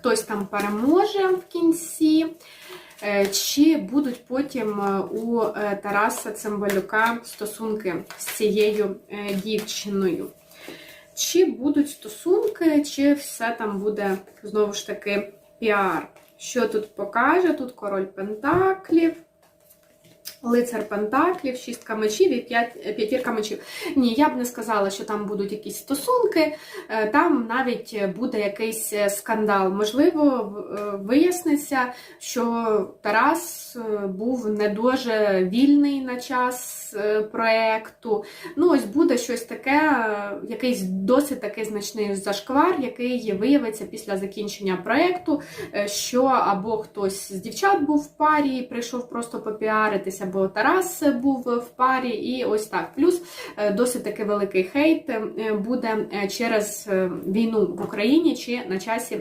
хтось там переможе в кінці, е, чи будуть потім е, у е, Тараса Цимбалюка стосунки з цією дівчиною. Чи будуть стосунки, чи все там буде знову ж таки піар. Що тут покаже? Тут король Пентаклів, лицар Пентаклів, шістка мечів і п'ять- п'ятірка мечів. Ні, я б не сказала, що там будуть якісь стосунки, е, там навіть буде якийсь е, скандал. Можливо, е, виясниться, що Тарас е, був не дуже вільний на час е, проекту. Ну, ось буде щось таке, е, якийсь досить такий значний зашквар, який виявиться після закінчення проекту, е, що або хтось з дівчат був в парі, і прийшов просто попіаритися, або Тарас був в парі, і ось так. Плюс досить таки великий хейт буде через війну в Україні чи на часі